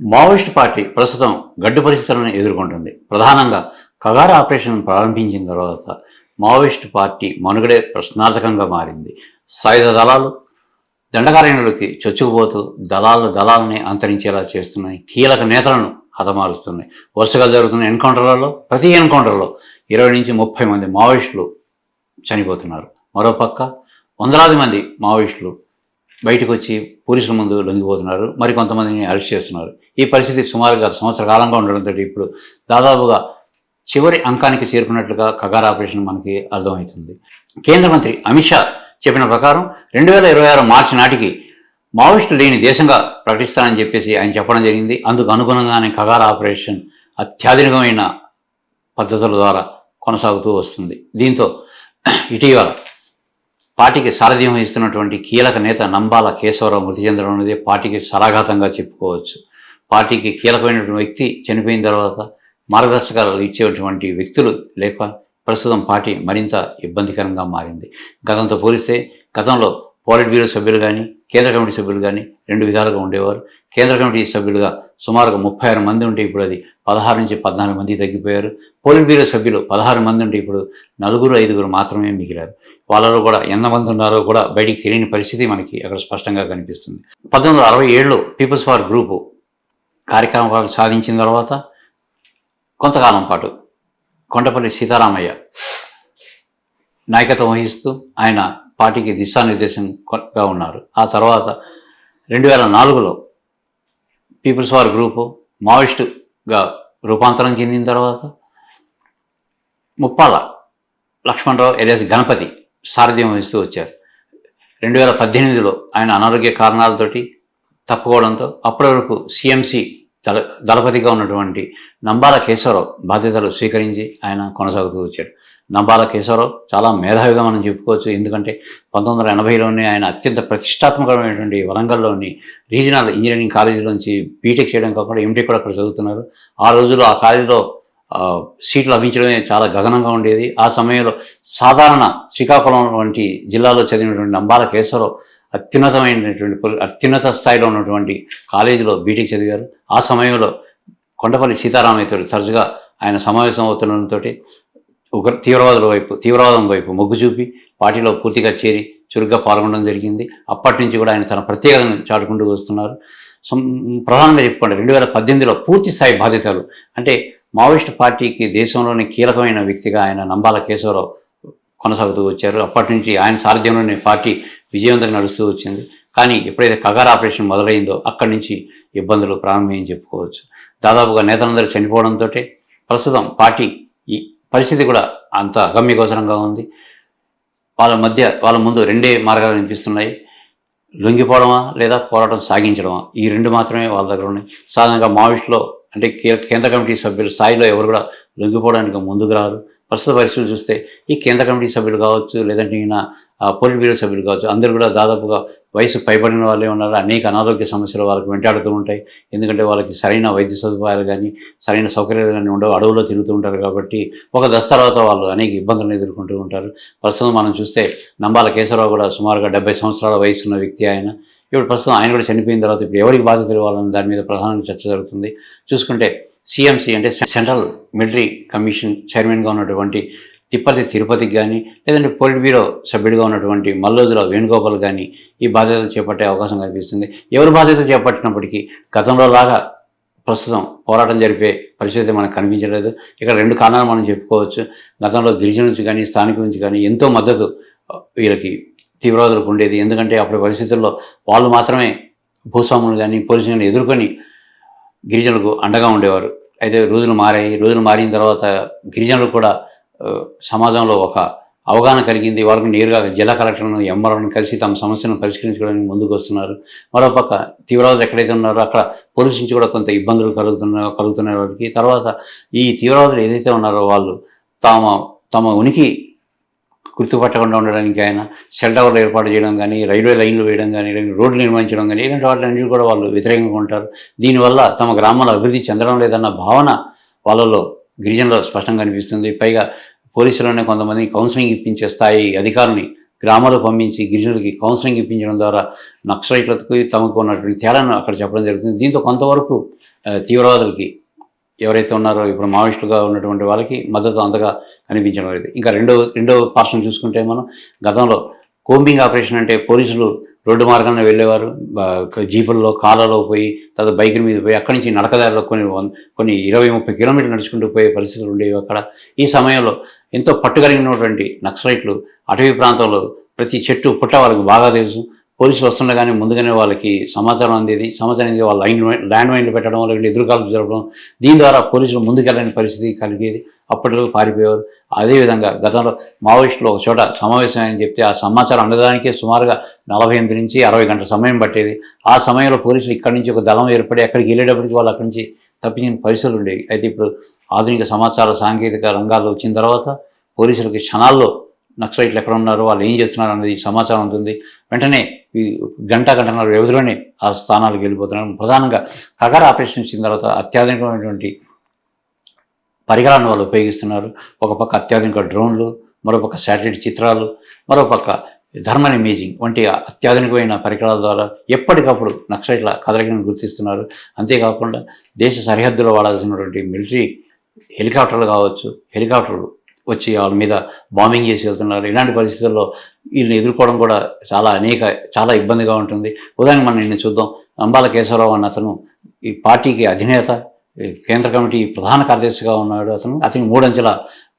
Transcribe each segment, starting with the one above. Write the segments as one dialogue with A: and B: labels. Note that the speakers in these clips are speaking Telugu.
A: మావోయిస్ట్ పార్టీ ప్రస్తుతం గడ్డు పరిస్థితులను ఎదుర్కొంటుంది. ప్రధానంగా కగార ఆపరేషన్ ప్రారంభించిన తర్వాత మావోయిస్ట్ పార్టీ మనుగడే ప్రశ్నార్థకంగా మారింది. సాయుధ దళాలు దండకారణ్యులకి చొచ్చుకుపోతూ దళాలు దళాలని అంతరించేలా చేస్తున్నాయి కీలక నేతలను హతమారుస్తున్నాయి. వరుసగా జరుగుతున్న ఎన్కౌంటర్లలో ప్రతి ఎన్కౌంటర్లో ఇరవై నుంచి ముప్పై మంది మావోయిస్టులు చనిపోతున్నారు. మరోపక్క వందలాది మంది మావోయిస్టులు బయటకు వచ్చి పోలీసుల ముందు లొంగిపోతున్నారు. మరి కొంతమందిని అరెస్ట్ చేస్తున్నారు. ఈ పరిస్థితి సుమారుగా సంవత్సర కాలంగా ఉండడంతో ఇప్పుడు దాదాపుగా చివరి అంకానికి చేరుకున్నట్లుగా కగార్ ఆపరేషన్ మనకి అర్థమవుతుంది. కేంద్ర మంత్రి అమిత్ షా చెప్పిన ప్రకారం రెండు వేల ఇరవై ఆరు మార్చి నాటికి మావోయిస్టు లేని దేశంగా ప్రకటిస్తానని చెప్పేసి ఆయన చెప్పడం జరిగింది. అందుకు అనుగుణంగానే కగార్ ఆపరేషన్ అత్యాధునికమైన పద్ధతుల ద్వారా కొనసాగుతూ వస్తుంది. దీంతో ఇటీవల పార్టీకి సారథ్యం వహిస్తున్నటువంటి కీలక నేత నంబాల కేశవరావు మృతి చెందడం అనేది పార్టీకి సరాఘాతంగా చెప్పుకోవచ్చు. పార్టీకి కీలకమైనటువంటి వ్యక్తి చనిపోయిన తర్వాత మార్గదర్శకాలు ఇచ్చేటువంటి వ్యక్తులు లేక ప్రస్తుతం పార్టీ మరింత ఇబ్బందికరంగా మారింది. గతంతో పోలిస్తే గతంలో పోలిట్ బ్యూరో సభ్యులు కానీ కేంద్ర కమిటీ సభ్యులు కానీ రెండు విధాలుగా ఉండేవారు. కేంద్ర కమిటీ సభ్యులుగా సుమారుగా ముప్పై ఆరు మంది ఉంటే ఇప్పుడు అది పదహారు నుంచి పద్నాలుగు మంది తగ్గిపోయారు. పోలిట్ బ్యూరో సభ్యులు పదహారు మంది ఉంటే ఇప్పుడు నలుగురు ఐదుగురు మాత్రమే మిగిలారు. వాళ్ళలో కూడా ఎంతమంది ఉన్నారో కూడా బయటికి తెలియని పరిస్థితి మనకి అక్కడ స్పష్టంగా కనిపిస్తుంది. పంతొమ్మిది వందల అరవై ఏడులో పీపుల్స్ వార్ గ్రూపు కార్యక్రమాలు సాధించిన తర్వాత కొంతకాలం పాటు కొండపల్లి సీతారామయ్య నాయకత్వం వహిస్తూ ఆయన పార్టీకి దిశానిర్దేశంగా ఉన్నారు. ఆ తర్వాత రెండు వేల నాలుగులో పీపుల్స్ వార్ గ్రూపు మావోయిస్టుగా రూపాంతరం చెందిన తర్వాత ముప్పాల లక్ష్మణరావు ఎలియాస్ గణపతి సారథ్యం వహిస్తూ వచ్చారు. రెండు వేల పద్దెనిమిదిలో ఆయన అనారోగ్య కారణాలతోటి తప్పుకోవడంతో అప్పటి వరకు సిఎంసి దళ దళపతిగా ఉన్నటువంటి నంబాల కేశవరావు బాధ్యతలు స్వీకరించి ఆయన కొనసాగుతూ వచ్చాడు. నంబాల కేశవరావు చాలా మేధావిగా మనం చెప్పుకోవచ్చు. ఎందుకంటే పంతొమ్మిది వందల ఎనభైలోనే ఆయన అత్యంత ప్రతిష్టాత్మకమైనటువంటి వరంగల్లోని రీజనల్ ఇంజనీరింగ్ కాలేజీలోంచి బీటెక్ చేయడం కాకుండా ఎంటెక్ కూడా అక్కడ చదువుతున్నారు. ఆ రోజుల్లో ఆ కాలేజీలో సీట్లు లభించడమే చాలా గగనంగా ఉండేది. ఆ సమయంలో సాధారణ శ్రీకాకుళం వంటి జిల్లాలో చదివినటువంటి నంబాల కేశవరావు అత్యున్నతమైనటువంటి అత్యున్నత స్థాయిలో ఉన్నటువంటి కాలేజీలో బీటెక్ చదివారు. ఆ సమయంలో కొండపల్లి సీతారామయ్యతో తరచుగా ఆయన సమావేశం అవుతుండడంతో ఉగ్ర తీవ్రవాదుల వైపు తీవ్రవాదం వైపు మొగ్గు చూపి పార్టీలో పూర్తిగా చేరి చురుగ్గా పాల్గొనడం జరిగింది. అప్పటి నుంచి కూడా ఆయన తన ప్రత్యేకతను చాటుకుంటూ వస్తున్నారు. సం- ప్రధానంగా చెప్పుకోండి రెండు వేల పద్దెనిమిదిలో పూర్తి స్థాయి బాధ్యతలు అంటే మావోయిస్ట్ పార్టీకి దేశంలోని కీలకమైన వ్యక్తిగా ఆయన నంబాల కేశవరావు కొనసాగుతూ వచ్చారు. అప్పటి నుంచి ఆయన సారథ్యంలోనే పార్టీ విజయవంతంగా నడుస్తూ వచ్చింది. కానీ ఎప్పుడైతే కగార్ ఆపరేషన్ మొదలైందో అక్కడి నుంచి ఇబ్బందులు ప్రారంభమని చెప్పుకోవచ్చు. దాదాపుగా నేతలందరూ చనిపోవడంతో ప్రస్తుతం పార్టీ పరిస్థితి కూడా అంత అగమ్యగోచరంగా ఉంది. వాళ్ళ మధ్య వాళ్ళ ముందు రెండే మార్గాలు అనిపిస్తున్నాయి లొంగిపోవడమా లేదా పోరాటం సాగించడమా? ఈ రెండు మాత్రమే వాళ్ళ దగ్గర ఉన్నాయి. సాధారణంగా మావిస్టులో అంటే కే- కేంద్ర కమిటీ సభ్యుల స్థాయిలో ఎవరు కూడా లొంగిపోవడానికి ముందుకు రారు. ప్రస్తుత పరిస్థితులు చూస్తే ఈ కేంద్ర కమిటీ సభ్యులు కావచ్చు లేదంటే ఈయన పోలిట్ బ్యూరో సభ్యులు కావచ్చు అందరూ కూడా దాదాపుగా వయసు పైబడిన వాళ్ళే ఉన్నారు. అనేక అనారోగ్య సమస్యలు వాళ్ళకి వెంటాడుతూ ఉంటాయి. ఎందుకంటే వాళ్ళకి సరైన వైద్య సదుపాయాలు కానీ సరైన సౌకర్యాలు కానీ ఉండవు. అడవుల్లో తిరుగుతూ ఉంటారు కాబట్టి ఒక దశ తర్వాత వాళ్ళు అనేక ఇబ్బందులను ఎదుర్కొంటూ ఉంటారు. ప్రస్తుతం మనం చూస్తే నంబాల కేశవరావు కూడా సుమారుగా డెబ్బై సంవత్సరాల వయసు ఉన్న వ్యక్తి ఆయన. ఇప్పుడు ప్రస్తుతం ఆయన కూడా చనిపోయిన తర్వాత ఇప్పుడు ఎవరికి బాధ్యతలు ఇవ్వాలని దాని మీద ప్రధానంగా చర్చ జరుగుతుంది. చూసుకుంటే సిఎంసి అంటే సెంట్రల్ మిలిటరీ కమిషన్ చైర్మన్గా ఉన్నటువంటి తిప్పతి తిరుపతికి కానీ లేదంటే పొలిట్ బ్యూరో సభ్యుడిగా ఉన్నటువంటి మల్లోజురావు వేణుగోపాల్ కానీ ఈ బాధ్యతలు చేపట్టే అవకాశం కనిపిస్తుంది ఎవరు బాధ్యత చేపట్టినప్పటికీ గతంలో లాగా ప్రస్తుతం పోరాటం జరిపే పరిస్థితి మనకు కనిపించలేదు. ఇక్కడ రెండు కారణాలు మనం చెప్పుకోవచ్చు. గతంలో గిరిజన నుంచి కానీ స్థానికుల నుంచి కానీ ఎంతో మద్దతు వీళ్ళకి తీవ్రవాదులకు ఉండేది. ఎందుకంటే అప్పటి పరిస్థితుల్లో వాళ్ళు మాత్రమే భూస్వాములు కానీ పోలీసులను ఎదుర్కొని గిరిజనులకు అండగా ఉండేవారు. అయితే రోజులు మారాయి. రోజులు మారిన తర్వాత గిరిజనులు కూడా సమాజంలో ఒక అవగాహన కలిగింది. వాళ్ళకి నేరుగా జిల్లా కలెక్టర్లను ఎంఆర్ఓని కలిసి తమ సమస్యను పరిష్కరించుకోవడానికి ముందుకు వస్తున్నారు. మరోపక్క తీవ్రవాదులు ఎక్కడైతే ఉన్నారో అక్కడ పోలీసు నుంచి కూడా కొంత ఇబ్బందులు కలుగుతున్న కలుగుతున్నాయి వారికి తర్వాత ఈ తీవ్రవాదులు ఏదైతే ఉన్నారో వాళ్ళు తమ తమ ఉనికి గుర్తుపట్టకుండా ఉండడానికి ఆయన సెల్ టవర్లు ఏర్పాటు చేయడం కానీ రైల్వే లైన్లు వేయడం కానీ రోడ్లు నిర్మించడం కానీ ఇలాంటి వాటిని కూడా వాళ్ళు వ్యతిరేకంగా ఉంటారు. దీనివల్ల తమ గ్రామాల అభివృద్ధి చెందడం లేదన్న భావన వాళ్ళలో గిరిజనులో స్పష్టంగా కనిపిస్తుంది పైగా పోలీసులోనే కొంతమంది కౌన్సిలింగ్ ఇప్పించే స్థాయి అధికారుని గ్రామాలకు పంపించి గిరిజనులకి కౌన్సిలింగ్ ఇప్పించడం ద్వారా నక్సలైట్లకు తమకు ఉన్నటువంటి తేడాను అక్కడ చెప్పడం జరుగుతుంది. దీంతో కొంతవరకు తీవ్రవాదులకి ఎవరైతే ఉన్నారో ఇప్పుడు మావోయిస్టులుగా ఉన్నటువంటి వాళ్ళకి మద్దతు అంతగా కనిపించడం లేదు. ఇంకా రెండో రెండో పార్శ్వం చూసుకుంటే మనం గతంలో కోంబింగ్ ఆపరేషన్ అంటే పోలీసులు రోడ్డు మార్గాన వెళ్ళేవారు. జీపుల్లో కాలలో పోయి తర్వాత బైకుల మీద పోయి అక్కడి నుంచి నడకదారిలో కొన్ని కొన్ని ఇరవై ముప్పై కిలోమీటర్లు నడుచుకుంటూ పోయే పరిస్థితులు ఉండేవి అక్కడ. ఈ సమయంలో ఎంతో పట్టుకలిగినటువంటి నక్సలైట్లు అటవీ ప్రాంతంలో ప్రతి చెట్టు పుట్ట వాళ్ళకి బాగా తెలుసు. పోలీసులు వస్తుండగానే ముందుగానే వాళ్ళకి సమాచారం అందేది. సమాచారం అందేది. వాళ్ళ లైన్ ల్యాండ్ మైన్లు పెట్టడం లేకుంటే ఎదురుకాలు జరపడం దీని ద్వారా పోలీసులు ముందుకెళ్ళని పరిస్థితి కలిగేది. అప్పటిలో పారిపోయేవారు. అదేవిధంగా గతంలో మావోయిస్టులు ఒక చోట సమావేశమని చెప్తే ఆ సమాచారం అందడానికే సుమారుగా నలభై ఎనిమిది నుంచి అరవై గంటల సమయం పట్టేది. ఆ సమయంలో పోలీసులు ఇక్కడి నుంచి ఒక దళం ఏర్పడి అక్కడికి వెళ్ళేటప్పటికి వాళ్ళు అక్కడి నుంచి తప్పించిన పరిస్థితులు ఉండేవి. అయితే ఇప్పుడు ఆధునిక సమాచార సాంకేతిక రంగాల్లో వచ్చిన తర్వాత పోలీసులకి క్షణాల్లో నక్సలైట్లు ఎక్కడ ఉన్నారు వాళ్ళు ఏం చేస్తున్నారు అనేది సమాచారం ఉంటుంది. వెంటనే ఈ గంట గంటన్నర వ్యవధిలోనే ఆ స్థానాలకు వెళ్ళిపోతున్నారు. ప్రధానంగా కగర్ ఆపరేషన్ ఇచ్చిన తర్వాత అత్యాధునికమైనటువంటి పరికరాలను వాళ్ళు ఉపయోగిస్తున్నారు. ఒక పక్క అత్యాధునిక డ్రోన్లు మరోపక్క శాటిలైట్ చిత్రాలు మరోపక్క థర్మల్ ఇమేజింగ్ వంటి అత్యాధునికమైన పరికరాల ద్వారా ఎప్పటికప్పుడు నక్సలైట్ల కదలికను గుర్తిస్తున్నారు. అంతేకాకుండా దేశ సరిహద్దులో వాడాల్సినటువంటి మిలిటరీ హెలికాప్టర్లు కావచ్చు హెలికాప్టర్లు వచ్చి వాళ్ళ మీద బాంబింగ్ చేసి వెళ్తున్నారు. ఇలాంటి పరిస్థితుల్లో వీళ్ళని ఎదుర్కోవడం కూడా చాలా అనేక చాలా ఇబ్బందిగా ఉంటుంది. ఉదాహరణకు మనం నిన్న చూద్దాం. అంబాల కేశవరావు అన్న అతను ఈ పార్టీకి అధినేత కేంద్ర కమిటీ ప్రధాన కార్యదర్శిగా ఉన్నాడు అతను. అతనికి మూడంచెల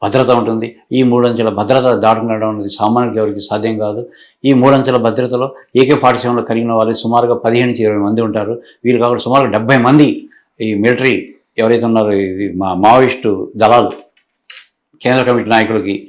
A: భద్రత ఉంటుంది. ఈ మూడంచెల భద్రత దాటుకునడం అనేది సామాన్యుడికి ఎవరికి సాధ్యం కాదు. ఈ మూడంచెల భద్రతలో ఏకే పాఠశాలలో కలిగిన వాళ్ళు సుమారుగా పదిహేను నుంచి ఇరవై మంది ఉంటారు. వీళ్ళు కాకుండా సుమారుగా డెబ్బై మంది ఈ మిలిటరీ ఎవరైతే ఉన్నారో ఇది మా మావోయిస్టు దళాలు కేంద్ర కమిటీ నాయకులకి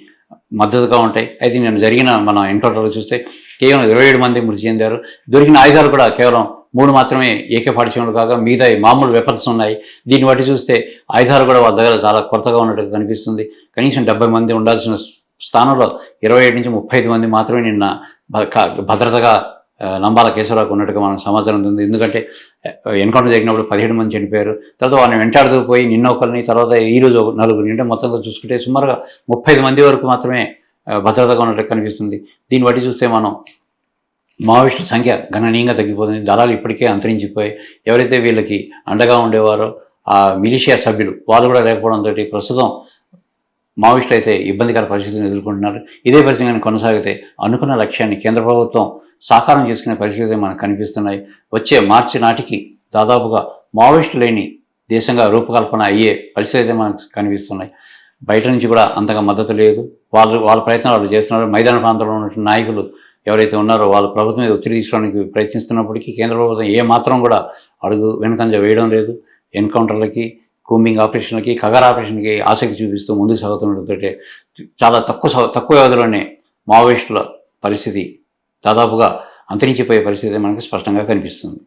A: మద్దతుగా ఉంటాయి. అయితే నేను జరిగిన మన ఎన్కౌంటర్లో చూస్తే కేవలం ఇరవై ఏడు మంది మృతి చెందారు. దొరికిన ఆయుధాలు కూడా కేవలం మూడు మాత్రమే ఏకే పాఠశాలలు కాగా మిగతా మామూలు వెపన్స్ ఉన్నాయి. దీన్ని బట్టి చూస్తే ఆయుధాలు కూడా వాళ్ళ దగ్గర చాలా కొరతగా ఉన్నట్టు కనిపిస్తుంది. కనీసం డెబ్బై మంది ఉండాల్సిన స్థానంలో ఇరవై ఏడు నుంచి ముప్పై ఐదు మంది మాత్రమే నిన్న భ- భద్రతగా లంబాల నంబాల కేశవరావుకు ఉన్నట్టుగా మనకు సమాచారం ఉంది. ఎందుకంటే ఎన్కౌంటర్ జరిగినప్పుడు పదిహేడు మంది చనిపోయారు. తర్వాత వాళ్ళని వెంటాడుతూ పోయి నిన్న ఒకరిని తర్వాత ఈ రోజు నలుగురు అంటే మొత్తంగా చూసుకుంటే సుమారుగా ముప్పై మంది వరకు మాత్రమే భద్రతగా ఉన్నట్టు కనిపిస్తుంది. దీన్ని బట్టి చూస్తే మనం మావోయిస్టుల సంఖ్య గణనీయంగా తగ్గిపోతుంది. దళాలు ఇప్పటికే అంతరించిపోయి ఎవరైతే వీళ్ళకి అండగా ఉండేవారో ఆ మిలిషియా సభ్యులు వాళ్ళు కూడా లేకపోవడంతో ప్రస్తుతం మావోయిస్టులు అయితే ఇబ్బందికర పరిస్థితులను ఎదుర్కొంటున్నారు. ఇదే పరిస్థితి కనుక కొనసాగితే అనుకున్న లక్ష్యాన్ని కేంద్ర ప్రభుత్వం సాకారం చేసుకునే పరిస్థితులు మనకు కనిపిస్తున్నాయి. వచ్చే మార్చి నాటికి దాదాపుగా మావోయిస్టు లేని దేశంగా రూపకల్పన అయ్యే పరిస్థితి అయితే మనకు కనిపిస్తున్నాయి. బయట నుంచి కూడా అంతగా మద్దతు లేదు. వాళ్ళు వాళ్ళ ప్రయత్నాలు వాళ్ళు చేస్తున్నారు. మైదాన ప్రాంతంలో ఉన్నటువంటి నాయకులు ఎవరైతే ఉన్నారో వాళ్ళు ప్రభుత్వం మీద ఒత్తిడి తీసుకోవడానికి ప్రయత్నిస్తున్నప్పటికీ కేంద్ర ప్రభుత్వం ఏ మాత్రం కూడా అడుగు వెనుకంజ వేయడం లేదు. ఎన్కౌంటర్లకి కూంబింగ్ ఆపరేషన్కి కగర్ ఆపరేషన్కి ఆసక్తి చూపిస్తూ ముందుకు సాగుతుండటంతో చాలా తక్కువ తక్కువ వ్యవధిలోనే మావోయిస్టుల పరిస్థితి దాదాపుగా అంతరించిపోయే పరిస్థితి మనకు స్పష్టంగా కనిపిస్తుంది.